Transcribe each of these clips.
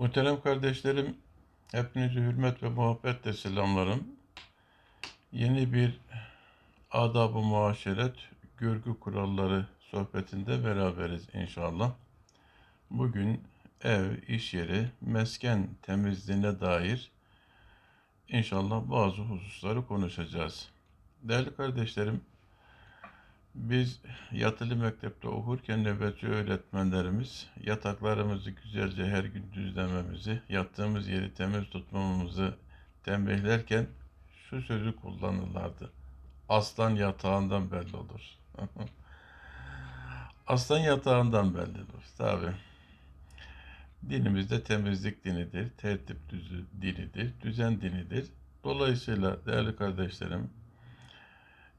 Muhterem kardeşlerim, hepinizi hürmet ve muhabbetle selamlarım. Yeni bir adab-ı muaşeret, görgü kuralları sohbetinde beraberiz inşallah. Bugün ev, iş yeri, mesken temizliğine dair inşallah bazı hususları konuşacağız. Değerli kardeşlerim, biz yatılı mektepte okurken nöbetçi öğretmenlerimiz yataklarımızı güzelce her gün düzlememizi, yattığımız yeri temiz tutmamızı tembihlerken şu sözü kullanırlardı. Aslan yatağından belli olur. Aslan yatağından belli olur. Tabi. Dinimizde temizlik dinidir, tertip düzü dinidir, düzen dinidir. Dolayısıyla değerli kardeşlerim,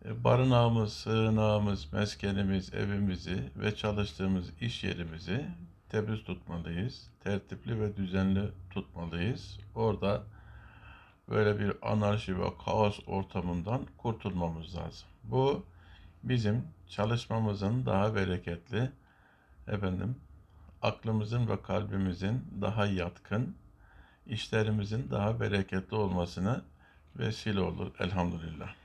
barınağımız, sığınağımız, meskenimiz, evimizi ve çalıştığımız iş yerimizi temiz tutmalıyız. Tertipli ve düzenli tutmalıyız. Orada böyle bir anarşi ve kaos ortamından kurtulmamız lazım. Bu bizim çalışmamızın daha bereketli, efendim, aklımızın ve kalbimizin daha yatkın, işlerimizin daha bereketli olmasına vesile olur elhamdülillah.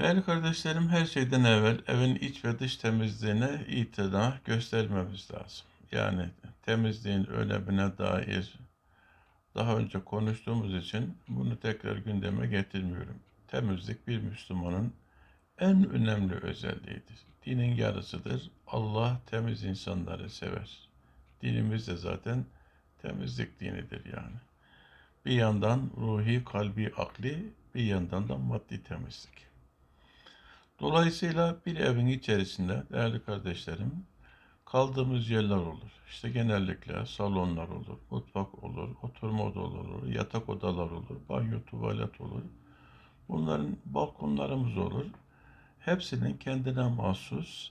Değerli kardeşlerim, her şeyden evvel evin iç ve dış temizliğine itina göstermemiz lazım. Yani temizliğin önemine dair daha önce konuştuğumuz için bunu tekrar gündeme getirmiyorum. Temizlik bir Müslümanın en önemli özelliğidir. Dinin yarısıdır. Allah temiz insanları sever. Dinimiz de zaten temizlik dinidir yani. Bir yandan ruhi, kalbi, akli, bir yandan da maddi temizlik. Dolayısıyla bir evin içerisinde değerli kardeşlerim kaldığımız yerler olur. İşte genellikle salonlar olur, mutfak olur, oturma odaları olur, yatak odalar olur, banyo, tuvalet olur. Bunların balkonlarımız olur. Hepsinin kendine mahsus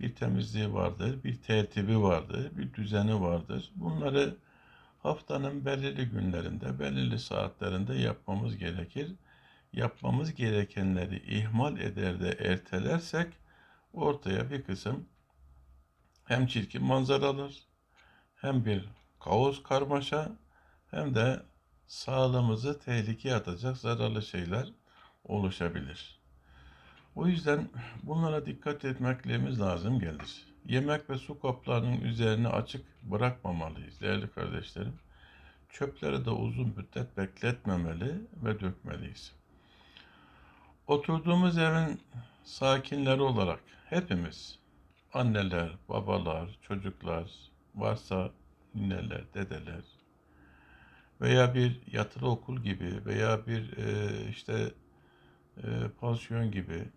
bir temizliği vardır, bir tertibi vardır, bir düzeni vardır. Bunları haftanın belirli günlerinde, belirli saatlerinde yapmamız gerekir yapmamız gerekenleri ihmal eder de ertelersek ortaya bir kısım hem çirkin manzaralar hem bir kaos karmaşa hem de sağlığımızı tehlikeye atacak zararlı şeyler oluşabilir. O yüzden bunlara dikkat etmeklerimiz lazım gelir. Yemek ve su kaplarının üzerini açık bırakmamalıyız değerli kardeşlerim. Çöpleri de uzun müddet bekletmemeli ve dökmeliyiz. Oturduğumuz evin sakinleri olarak hepimiz anneler, babalar, çocuklar, varsa nineler, dedeler veya bir yatılı okul gibi veya bir e, işte e, pansiyon gibi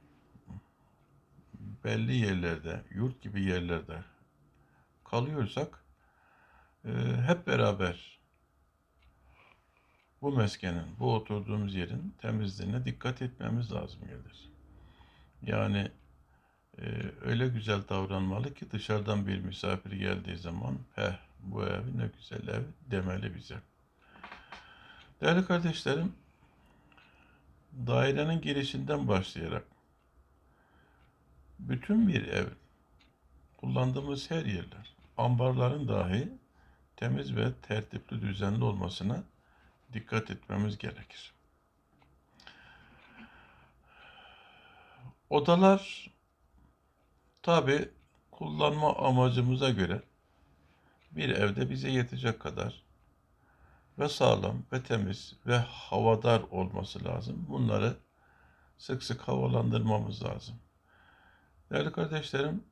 belli yerlerde, yurt gibi yerlerde kalıyorsak e, hep beraber bu meskenin, bu oturduğumuz yerin temizliğine dikkat etmemiz lazım gelir. Yani e, öyle güzel davranmalı ki dışarıdan bir misafir geldiği zaman heh bu ev ne güzel ev demeli bize. Değerli kardeşlerim, dairenin girişinden başlayarak bütün bir ev, kullandığımız her yerler, ambarların dahi temiz ve tertipli düzenli olmasına dikkat etmemiz gerekir. Odalar tabi kullanma amacımıza göre bir evde bize yetecek kadar ve sağlam ve temiz ve havadar olması lazım. Bunları sık sık havalandırmamız lazım. Değerli kardeşlerim,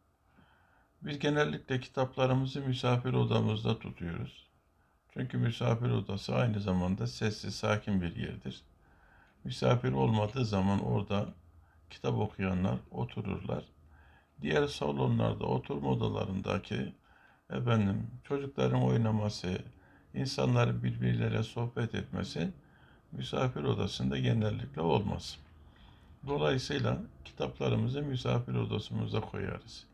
biz genellikle kitaplarımızı misafir odamızda tutuyoruz. Çünkü misafir odası aynı zamanda sessiz, sakin bir yerdir. Misafir olmadığı zaman orada kitap okuyanlar otururlar. Diğer salonlarda, oturma odalarındaki efendim çocukların oynaması, insanların birbirleriyle sohbet etmesi misafir odasında genellikle olmaz. Dolayısıyla kitaplarımızı misafir odasımıza koyarız.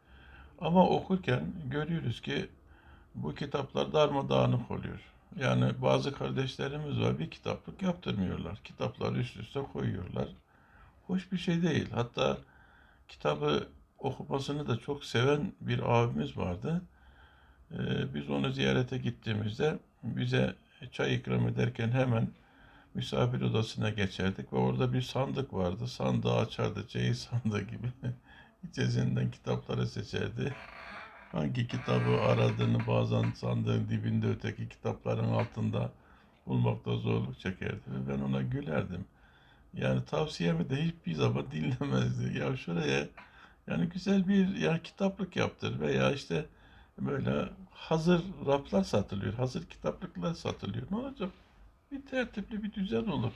Ama okurken görüyoruz ki bu kitaplar darmadağınık oluyor. Yani bazı kardeşlerimiz var bir kitaplık yaptırmıyorlar. Kitapları üst üste koyuyorlar. Hoş bir şey değil. Hatta kitabı okumasını da çok seven bir abimiz vardı. Ee, biz onu ziyarete gittiğimizde bize çay ikram ederken hemen misafir odasına geçerdik ve orada bir sandık vardı. Sandığı açardı, çeyiz sandığı gibi. İçerisinden kitapları seçerdi. Hangi kitabı aradığını bazen sandığın dibinde öteki kitapların altında bulmakta zorluk çekerdi ve ben ona gülerdim. Yani tavsiyemi de hiçbir zaman dinlemezdi. Ya şuraya yani güzel bir ya kitaplık yaptır veya işte böyle hazır raflar satılıyor, hazır kitaplıklar satılıyor. Ne olacak? Bir tertipli bir düzen olur.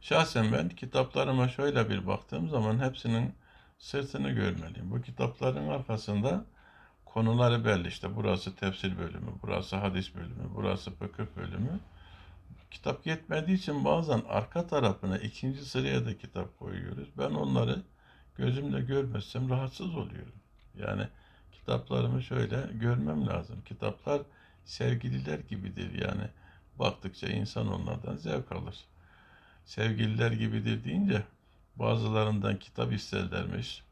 Şahsen ben kitaplarıma şöyle bir baktığım zaman hepsinin sırtını görmeliyim. Bu kitapların arkasında konuları belli işte. Burası tefsir bölümü, burası hadis bölümü, burası fıkıh bölümü. Kitap yetmediği için bazen arka tarafına ikinci sıraya da kitap koyuyoruz. Ben onları gözümle görmezsem rahatsız oluyorum. Yani kitaplarımı şöyle görmem lazım. Kitaplar sevgililer gibidir yani. Baktıkça insan onlardan zevk alır. Sevgililer gibidir deyince bazılarından kitap isterlermiş.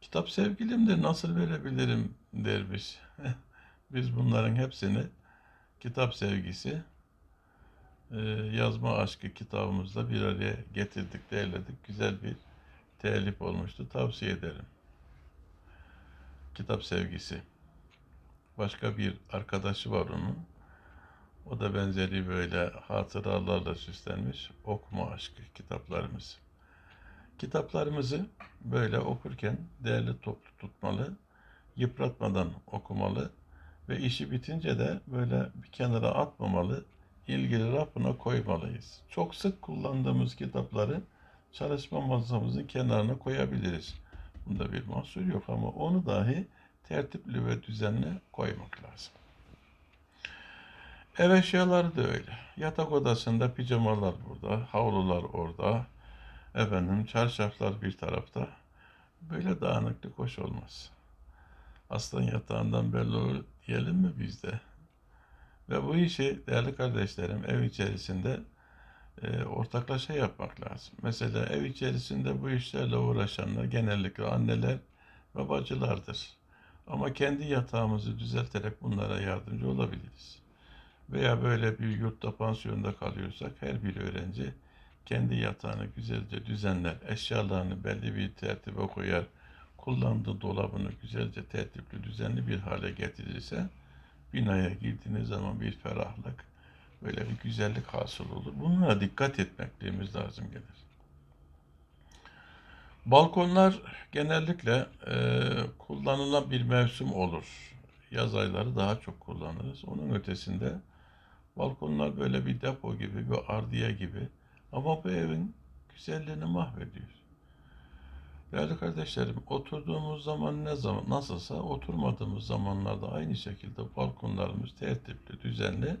Kitap sevgilimdir nasıl verebilirim dermiş. Biz bunların hepsini kitap sevgisi, e, yazma aşkı kitabımızla bir araya getirdik, değerledik. Güzel bir telif olmuştu. Tavsiye ederim. Kitap sevgisi. Başka bir arkadaşı var onun. O da benzeri böyle hatıralarla süslenmiş okuma aşkı kitaplarımız. Kitaplarımızı böyle okurken değerli toplu tutmalı, yıpratmadan okumalı ve işi bitince de böyle bir kenara atmamalı, ilgili rafına koymalıyız. Çok sık kullandığımız kitapları çalışma masamızın kenarına koyabiliriz. Bunda bir mahsur yok ama onu dahi tertipli ve düzenli koymak lazım. Ev eşyaları da öyle. Yatak odasında pijamalar burada, havlular orada, efendim çarşaflar bir tarafta. Böyle dağınıklık hoş olmaz. Aslan yatağından belli olur diyelim mi bizde? Ve bu işi değerli kardeşlerim ev içerisinde e, ortaklaşa yapmak lazım. Mesela ev içerisinde bu işlerle uğraşanlar genellikle anneler ve bacılardır. Ama kendi yatağımızı düzelterek bunlara yardımcı olabiliriz. Veya böyle bir yurtta, pansiyonda kalıyorsak her bir öğrenci kendi yatağını güzelce düzenler, eşyalarını belli bir tertibe koyar, kullandığı dolabını güzelce tertipli, düzenli bir hale getirirse binaya girdiğiniz zaman bir ferahlık, böyle bir güzellik hasıl olur. Bunlara dikkat etmekliğimiz lazım gelir. Balkonlar genellikle e, kullanılan bir mevsim olur. Yaz ayları daha çok kullanırız. Onun ötesinde balkonlar böyle bir depo gibi, bir ardiye gibi. Ama bu evin güzelliğini mahvediyor. Değerli kardeşlerim, oturduğumuz zaman ne zaman nasılsa oturmadığımız zamanlarda aynı şekilde balkonlarımız tertipli, düzenli,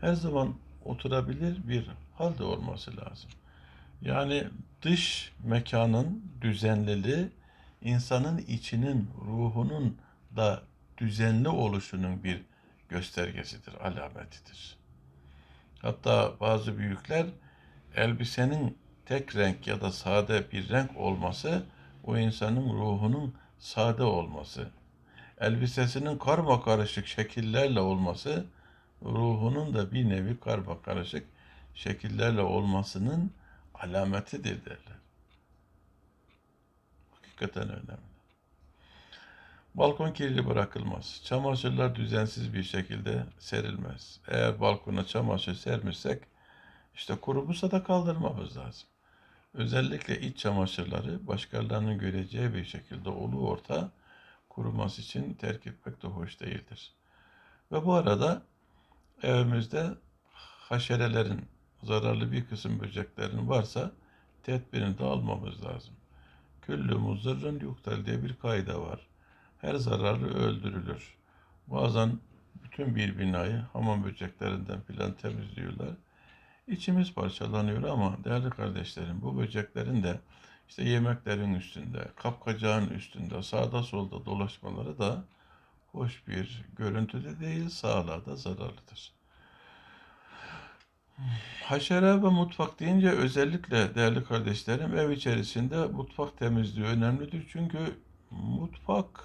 her zaman oturabilir bir halde olması lazım. Yani dış mekanın düzenliliği insanın içinin, ruhunun da düzenli oluşunun bir göstergesidir, alametidir. Hatta bazı büyükler elbisenin tek renk ya da sade bir renk olması o insanın ruhunun sade olması. Elbisesinin karma karışık şekillerle olması ruhunun da bir nevi karma karışık şekillerle olmasının alametidir derler. Hakikaten önemli. Balkon kirli bırakılmaz. Çamaşırlar düzensiz bir şekilde serilmez. Eğer balkona çamaşır sermişsek işte kurumuşsa da kaldırmamız lazım. Özellikle iç çamaşırları başkalarının göreceği bir şekilde olu orta kuruması için terk etmek de hoş değildir. Ve bu arada evimizde haşerelerin, zararlı bir kısım böceklerin varsa tedbirini de almamız lazım. Küllü muzırrın yuktel diye bir kaide var. Her zararlı öldürülür. Bazen bütün bir binayı hamam böceklerinden filan temizliyorlar. İçimiz parçalanıyor ama değerli kardeşlerim bu böceklerin de işte yemeklerin üstünde, kapkacağın üstünde, sağda solda dolaşmaları da hoş bir görüntüde değil, sağlığa da zararlıdır. Haşere ve mutfak deyince özellikle değerli kardeşlerim ev içerisinde mutfak temizliği önemlidir. Çünkü mutfak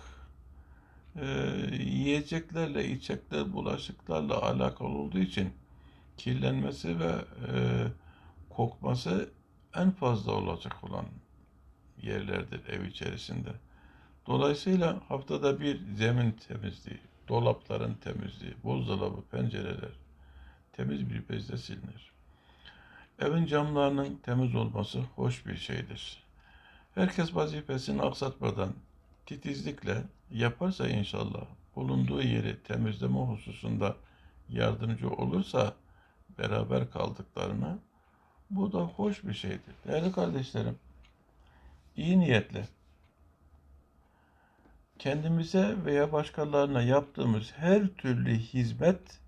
e, yiyeceklerle, içecekler, bulaşıklarla alakalı olduğu için kirlenmesi ve e, kokması en fazla olacak olan yerlerdir ev içerisinde. Dolayısıyla haftada bir zemin temizliği, dolapların temizliği, buzdolabı, pencereler temiz bir bezle silinir. Evin camlarının temiz olması hoş bir şeydir. Herkes vazifesini aksatmadan titizlikle yaparsa inşallah bulunduğu yeri temizleme hususunda yardımcı olursa beraber kaldıklarına bu da hoş bir şeydir. Değerli kardeşlerim, iyi niyetle kendimize veya başkalarına yaptığımız her türlü hizmet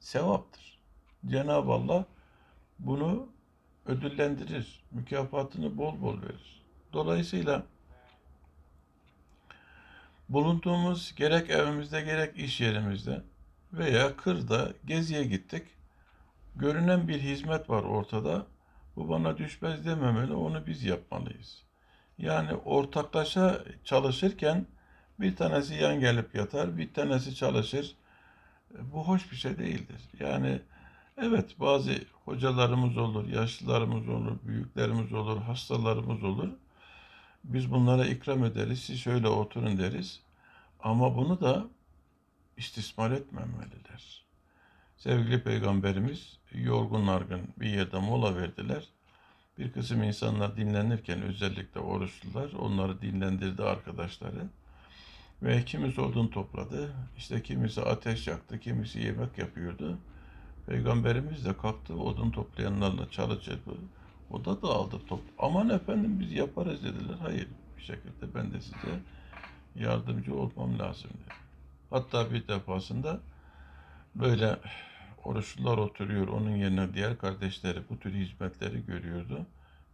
sevaptır. Cenab-ı Allah bunu ödüllendirir, mükafatını bol bol verir. Dolayısıyla bulunduğumuz gerek evimizde gerek iş yerimizde veya kırda geziye gittik. Görünen bir hizmet var ortada. Bu bana düşmez dememeli, onu biz yapmalıyız. Yani ortaklaşa çalışırken bir tanesi yan gelip yatar, bir tanesi çalışır. Bu hoş bir şey değildir. Yani evet bazı hocalarımız olur, yaşlılarımız olur, büyüklerimiz olur, hastalarımız olur. Biz bunlara ikram ederiz, siz şöyle oturun deriz. Ama bunu da istismar etmemeliler. Sevgili Peygamberimiz yorgun argın bir yerde mola verdiler. Bir kısım insanlar dinlenirken özellikle oruçlular onları dinlendirdi arkadaşları. Ve kimisi odun topladı, işte kimisi ateş yaktı, kimisi yemek yapıyordu. Peygamberimiz de kalktı odun toplayanlarla çalışırdı. O da dağıldı top. Aman efendim biz yaparız dediler. Hayır bir şekilde ben de size yardımcı olmam lazım dedi. Hatta bir defasında böyle oruçlular oturuyor. Onun yerine diğer kardeşleri bu tür hizmetleri görüyordu.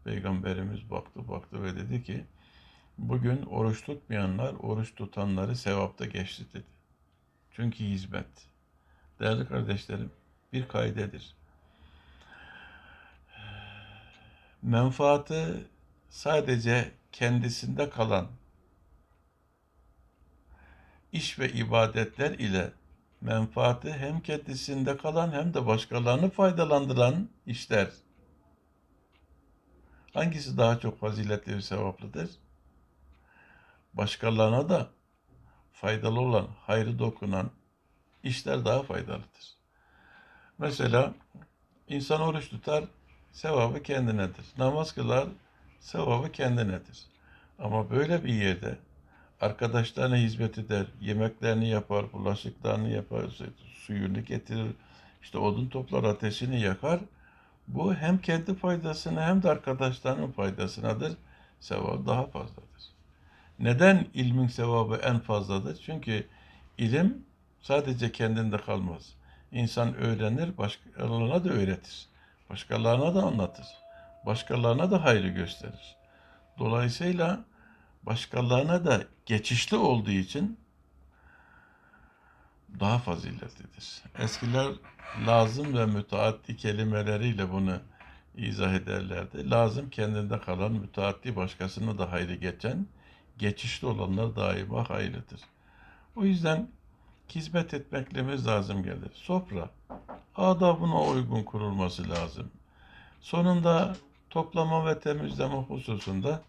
Peygamberimiz baktı baktı ve dedi ki bugün oruç tutmayanlar oruç tutanları sevapta geçti dedi. Çünkü hizmet. Değerli kardeşlerim bir kaidedir. Menfaati sadece kendisinde kalan iş ve ibadetler ile menfaati hem kendisinde kalan hem de başkalarını faydalandıran işler. Hangisi daha çok faziletli ve sevaplıdır? Başkalarına da faydalı olan, hayrı dokunan işler daha faydalıdır. Mesela insan oruç tutar, sevabı kendinedir. Namaz kılar, sevabı kendinedir. Ama böyle bir yerde arkadaşlarına hizmet eder, yemeklerini yapar, bulaşıklarını yapar, suyunu getirir, işte odun toplar, ateşini yakar. Bu hem kendi faydasına hem de arkadaşlarının faydasınadır. Sevabı daha fazladır. Neden ilmin sevabı en fazladır? Çünkü ilim sadece kendinde kalmaz. İnsan öğrenir, başkalarına da öğretir. Başkalarına da anlatır. Başkalarına da hayrı gösterir. Dolayısıyla başkalarına da geçişli olduğu için daha faziletlidir. Eskiler lazım ve müteaddi kelimeleriyle bunu izah ederlerdi. Lazım kendinde kalan, müteaddi başkasına da hayrı geçen, geçişli olanlar daima hayırlıdır. O yüzden hizmet etmeklememiz lazım gelir. Sofra, adabına uygun kurulması lazım. Sonunda toplama ve temizleme hususunda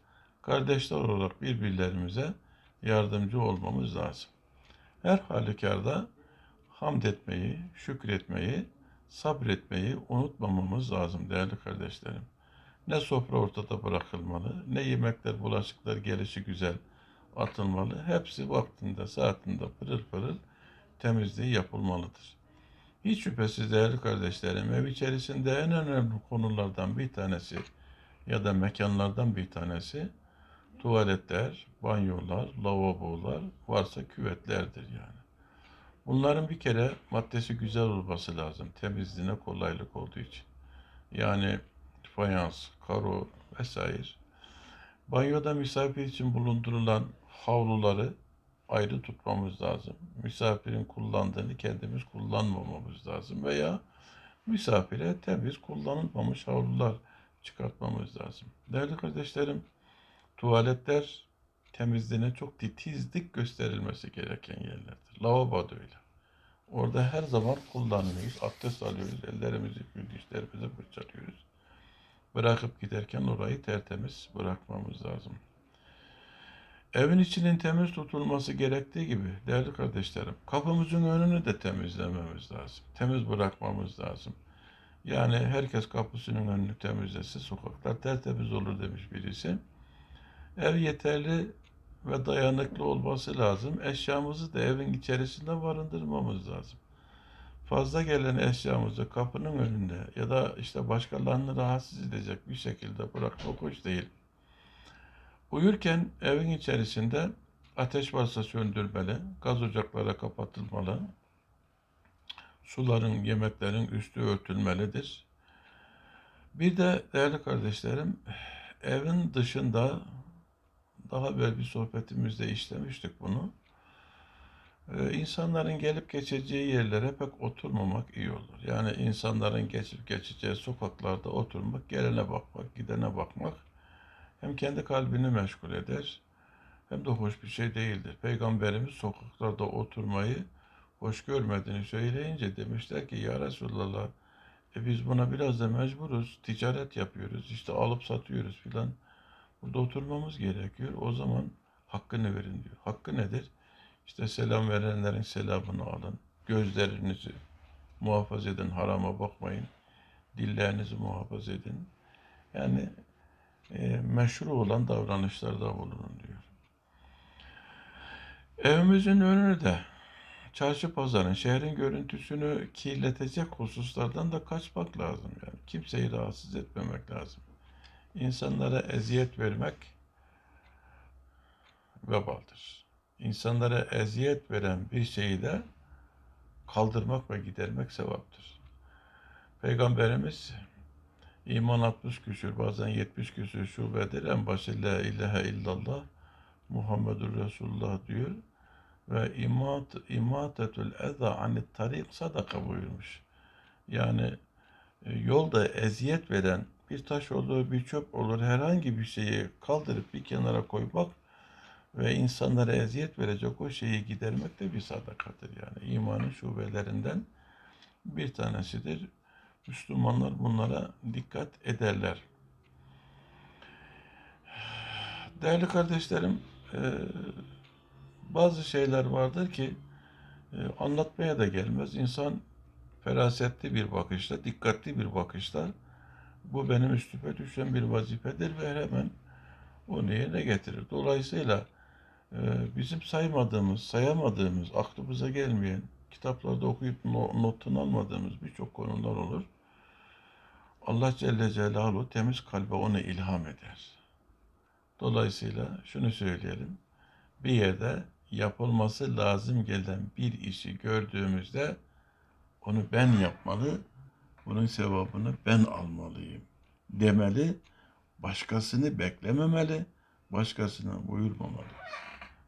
kardeşler olarak birbirlerimize yardımcı olmamız lazım. Her halükarda hamd etmeyi, şükretmeyi, sabretmeyi unutmamamız lazım değerli kardeşlerim. Ne sofra ortada bırakılmalı, ne yemekler, bulaşıklar gelişi güzel atılmalı. Hepsi vaktinde, saatinde pırıl pırıl temizliği yapılmalıdır. Hiç şüphesiz değerli kardeşlerim ev içerisinde en önemli konulardan bir tanesi ya da mekanlardan bir tanesi tuvaletler, banyolar, lavabolar, varsa küvetlerdir yani. Bunların bir kere maddesi güzel olması lazım. Temizliğine kolaylık olduğu için. Yani fayans, karo vesaire. Banyoda misafir için bulundurulan havluları ayrı tutmamız lazım. Misafirin kullandığını kendimiz kullanmamamız lazım veya misafire temiz kullanılmamış havlular çıkartmamız lazım. Değerli kardeşlerim, tuvaletler temizliğine çok titizlik gösterilmesi gereken yerlerdir. Lavabo da öyle. Orada her zaman kullanılıyoruz. Abdest alıyoruz. Ellerimizi, dişlerimizi fırçalıyoruz. Bırakıp giderken orayı tertemiz bırakmamız lazım. Evin içinin temiz tutulması gerektiği gibi değerli kardeşlerim, kapımızın önünü de temizlememiz lazım. Temiz bırakmamız lazım. Yani herkes kapısının önünü temizlese sokaklar tertemiz olur demiş birisi. Ev yeterli ve dayanıklı olması lazım. Eşyamızı da evin içerisinde barındırmamız lazım. Fazla gelen eşyamızı kapının önünde ya da işte başkalarını rahatsız edecek bir şekilde bırakmak hoş değil. Uyurken evin içerisinde ateş varsa söndürmeli, gaz ocakları kapatılmalı, suların, yemeklerin üstü örtülmelidir. Bir de değerli kardeşlerim, evin dışında daha evvel bir sohbetimizde işlemiştik bunu. Ee, insanların gelip geçeceği yerlere pek oturmamak iyi olur. Yani insanların geçip geçeceği sokaklarda oturmak, gelene bakmak, gidene bakmak hem kendi kalbini meşgul eder hem de hoş bir şey değildir. Peygamberimiz sokaklarda oturmayı hoş görmediğini söyleyince demişler ki ya Resulallah e biz buna biraz da mecburuz. Ticaret yapıyoruz. işte alıp satıyoruz filan. Burada oturmamız gerekiyor. O zaman hakkını verin diyor. Hakkı nedir? İşte selam verenlerin selamını alın. Gözlerinizi muhafaza edin. Harama bakmayın. Dillerinizi muhafaza edin. Yani e, meşru olan davranışlarda bulunun diyor. Evimizin önünü de çarşı pazarın, şehrin görüntüsünü kirletecek hususlardan da kaçmak lazım. Yani kimseyi rahatsız etmemek lazım. İnsanlara eziyet vermek vebaldir. İnsanlara eziyet veren bir şeyi de kaldırmak ve gidermek sevaptır. Peygamberimiz iman 60 küsür bazen 70 küsür şubedir. En başı la ilahe illallah Muhammedur Resulullah diyor ve imat imatetul eza anit tarik sadaka buyurmuş. Yani e, yolda eziyet veren bir taş olur, bir çöp olur, herhangi bir şeyi kaldırıp bir kenara koymak ve insanlara eziyet verecek o şeyi gidermek de bir sadakadır. Yani imanın şubelerinden bir tanesidir. Müslümanlar bunlara dikkat ederler. Değerli kardeşlerim, e, bazı şeyler vardır ki e, anlatmaya da gelmez. İnsan ferasetli bir bakışla, dikkatli bir bakışla bu benim üstüme düşen bir vazifedir ve hemen onu yerine getirir. Dolayısıyla e, bizim saymadığımız, sayamadığımız, aklımıza gelmeyen, kitaplarda okuyup notunu almadığımız birçok konular olur. Allah Celle Celaluhu temiz kalbe onu ilham eder. Dolayısıyla şunu söyleyelim. Bir yerde yapılması lazım gelen bir işi gördüğümüzde onu ben yapmalı, bunun sevabını ben almalıyım demeli, başkasını beklememeli, başkasına buyurmamalı.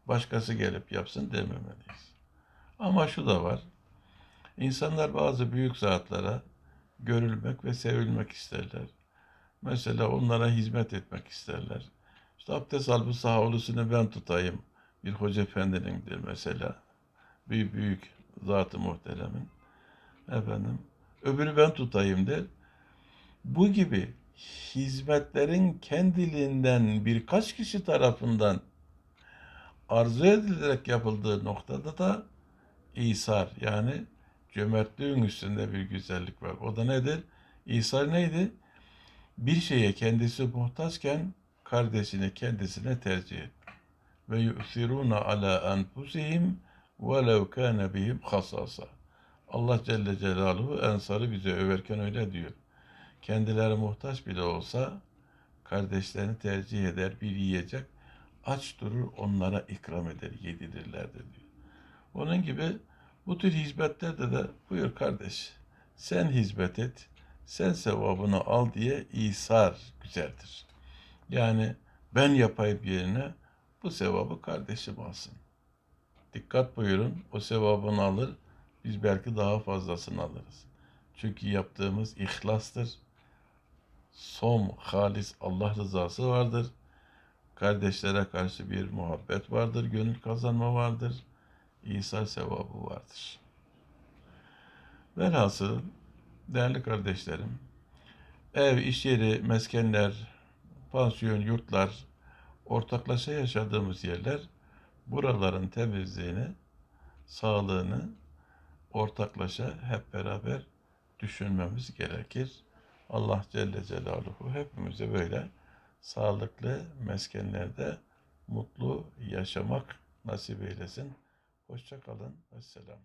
Başkası gelip yapsın dememeliyiz. Ama şu da var, insanlar bazı büyük zatlara görülmek ve sevilmek isterler. Mesela onlara hizmet etmek isterler. İşte abdest al bu ben tutayım. Bir hoca efendinindir mesela. Bir büyük zatı muhteremin. Efendim, öbürü ben tutayım der. Bu gibi hizmetlerin kendiliğinden birkaç kişi tarafından arzu edilerek yapıldığı noktada da İsar yani cömertliğin üstünde bir güzellik var. O da nedir? İsar neydi? Bir şeye kendisi muhtaçken kardeşini kendisine tercih et. Ve yu'siruna ala enfusihim velev kâne bihim hasasa. Allah Celle Celaluhu Ensar'ı bize överken öyle diyor. Kendileri muhtaç bile olsa kardeşlerini tercih eder bir yiyecek aç durur onlara ikram eder yedirirler diyor. Onun gibi bu tür hizmetlerde de buyur kardeş sen hizmet et sen sevabını al diye İsar güzeldir. Yani ben yapayım yerine bu sevabı kardeşim alsın. Dikkat buyurun o sevabını alır biz belki daha fazlasını alırız. Çünkü yaptığımız ihlastır. Som, halis Allah rızası vardır. Kardeşlere karşı bir muhabbet vardır, gönül kazanma vardır, İsa sevabı vardır. Velhasıl değerli kardeşlerim, ev, iş yeri, meskenler, pansiyon, yurtlar, ortaklaşa yaşadığımız yerler buraların temizliğini, sağlığını ortaklaşa hep beraber düşünmemiz gerekir. Allah Celle Celaluhu hepimize böyle sağlıklı meskenlerde mutlu yaşamak nasip eylesin. Hoşça kalın. Vesselam.